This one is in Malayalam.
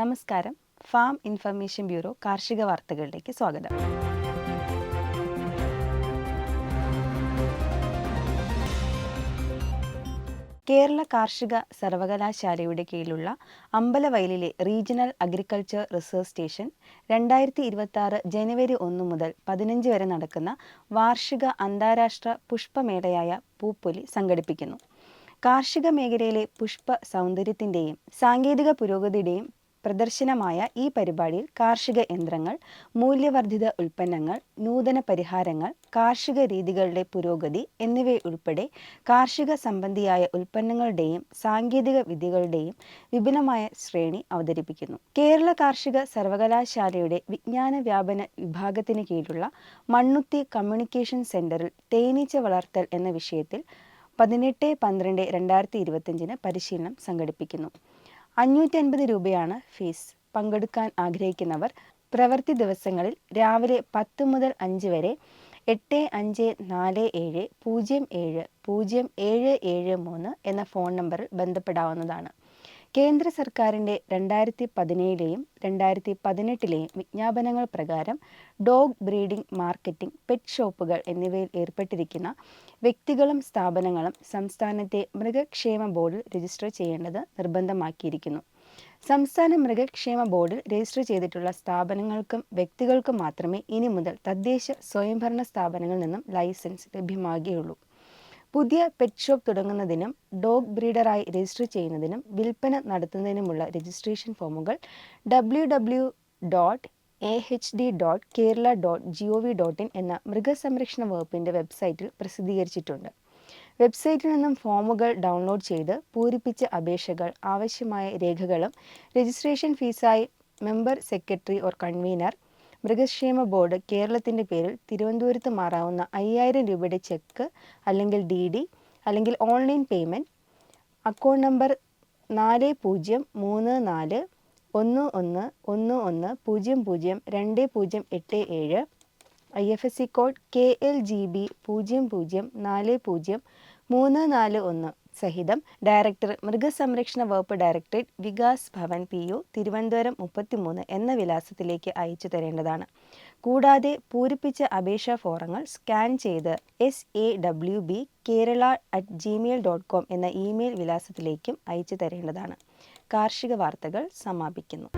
നമസ്കാരം. ഫാം ഇൻഫർമേഷൻ ബ്യൂറോ കാർഷിക വാർത്തകളിലേക്ക് സ്വാഗതം. കേരള കാർഷിക സർവകലാശാലയുടെ കീഴിലുള്ള അമ്പലവയലിലെ റീജിയണൽ അഗ്രികൾച്ചർ റിസർച്ച് സ്റ്റേഷൻ രണ്ടായിരത്തി ഇരുപത്തി ആറ് ജനുവരി ഒന്ന് മുതൽ പതിനഞ്ച് വരെ നടക്കുന്ന വാർഷിക അന്താരാഷ്ട്ര പുഷ്പമേളയായ പൂപ്പൊലി സംഘടിപ്പിക്കുന്നു. കാർഷിക മേഖലയിലെ പുഷ്പ സൗന്ദര്യത്തിന്റെയും സാങ്കേതിക പുരോഗതിയുടെയും പ്രദർശനമായ ഈ പരിപാടിയിൽ കാർഷിക യന്ത്രങ്ങൾ മൂല്യവർദ്ധിത ഉൽപ്പന്നങ്ങൾ നൂതന പരിഹാരങ്ങൾ കാർഷിക രീതികളുടെ പുരോഗതി എന്നിവയുൾപ്പെടെ കാർഷിക സംബന്ധിയായ ഉൽപ്പന്നങ്ങളുടെയും സാങ്കേതിക വിദ്യകളുടെയും വിപുലമായ ശ്രേണി അവതരിപ്പിക്കുന്നു. കേരള കാർഷിക സർവകലാശാലയുടെ വിജ്ഞാന വ്യാപന വിഭാഗത്തിന് കീഴിലുള്ള മണ്ണുത്തി കമ്മ്യൂണിക്കേഷൻ സെന്ററിൽ തേനീച്ച വളർത്തൽ എന്ന വിഷയത്തിൽ പതിനെട്ട് പന്ത്രണ്ട് രണ്ടായിരത്തി ഇരുപത്തഞ്ചിന് പരിശീലനം സംഘടിപ്പിക്കുന്നു. അഞ്ഞൂറ്റി അൻപത് രൂപയാണ് ഫീസ്. പങ്കെടുക്കാൻ ആഗ്രഹിക്കുന്നവർ പ്രവൃത്തി ദിവസങ്ങളിൽ രാവിലെ പത്ത് മുതൽ അഞ്ച് വരെ എട്ട് അഞ്ച് നാല് ഏഴ് പൂജ്യം ഏഴ് പൂജ്യം ഏഴ് ഏഴ് മൂന്ന് എന്ന ഫോൺ നമ്പറിൽ ബന്ധപ്പെടാവുന്നതാണ്. കേന്ദ്ര സർക്കാരിന്റെ രണ്ടായിരത്തി പതിനേഴിലെയും രണ്ടായിരത്തി പതിനെട്ടിലെയും വിജ്ഞാപനങ്ങൾ പ്രകാരം ഡോഗ് ബ്രീഡിംഗ് മാർക്കറ്റിംഗ് പെറ്റ് ഷോപ്പുകൾ എന്നിവയിൽ ഏർപ്പെട്ടിരിക്കുന്ന വ്യക്തികളും സ്ഥാപനങ്ങളും സംസ്ഥാനത്തെ മൃഗക്ഷേമ ബോർഡിൽ രജിസ്റ്റർ ചെയ്യേണ്ടത് നിർബന്ധമാക്കിയിരിക്കുന്നു. സംസ്ഥാന മൃഗക്ഷേമ ബോർഡിൽ രജിസ്റ്റർ ചെയ്തിട്ടുള്ള സ്ഥാപനങ്ങൾക്കും വ്യക്തികൾക്കും മാത്രമേ ഇനി മുതൽ തദ്ദേശ സ്വയംഭരണ സ്ഥാപനങ്ങളിൽ നിന്നും ലൈസൻസ് ലഭ്യമാകുകയുള്ളൂ. പുതിയ പെറ്റ് ഷോപ്പ് തുടങ്ങുന്നതിനും ഡോഗ് ബ്രീഡറായി രജിസ്റ്റർ ചെയ്യുന്നതിനും വിൽപ്പന നടത്തുന്നതിനുമുള്ള രജിസ്ട്രേഷൻ ഫോമുകൾ W W dot A H D dot Kerala dot G O V dot in എന്ന മൃഗസംരക്ഷണ വകുപ്പിന്റെ വെബ്സൈറ്റിൽ പ്രസിദ്ധീകരിച്ചിട്ടുണ്ട്. വെബ്സൈറ്റിൽ നിന്നും ഫോമുകൾ ഡൗൺലോഡ് ചെയ്ത് പൂരിപ്പിച്ച അപേക്ഷകൾ ആവശ്യമായ രേഖകളും രജിസ്ട്രേഷൻ ഫീസായി മെമ്പർ സെക്രട്ടറി ഓർ കൺവീനർ മൃഗക്ഷേമ ബോർഡ് കേരളത്തിന്റെ പേരിൽ തിരുവനന്തപുരത്ത് മാറാവുന്ന അയ്യായിരം രൂപയുടെ ചെക്ക് അല്ലെങ്കിൽ ഡി ഡി അല്ലെങ്കിൽ ഓൺലൈൻ പേയ്മെന്റ് അക്കൗണ്ട് നമ്പർ നാല് പൂജ്യം മൂന്ന് നാല് ഒന്ന് ഒന്ന് ഒന്ന് ഒന്ന് പൂജ്യം പൂജ്യം രണ്ട് പൂജ്യം എട്ട് ഏഴ്. I F S C code K L G B പൂജ്യം പൂജ്യം നാല് പൂജ്യം മൂന്ന് നാല് ഒന്ന്. സഹിതം ഡയറക്ടർ മൃഗസംരക്ഷണ വകുപ്പ് directorate Vikas Bhavan P O Thiruvananthapuram മുപ്പത്തിമൂന്ന് എന്ന വിലാസത്തിലേക്ക് അയച്ചു തരേണ്ടതാണ്. കൂടാതെ പൂരിപ്പിച്ച അപേക്ഷാ ഫോറങ്ങൾ സ്കാൻ ചെയ്ത് S A W B Kerala at gmail dot com എന്ന ഇമെയിൽ വിലാസത്തിലേക്കും അയച്ചു തരേണ്ടതാണ്. കാർഷിക വാർത്തകൾ സമാപിക്കുന്നു.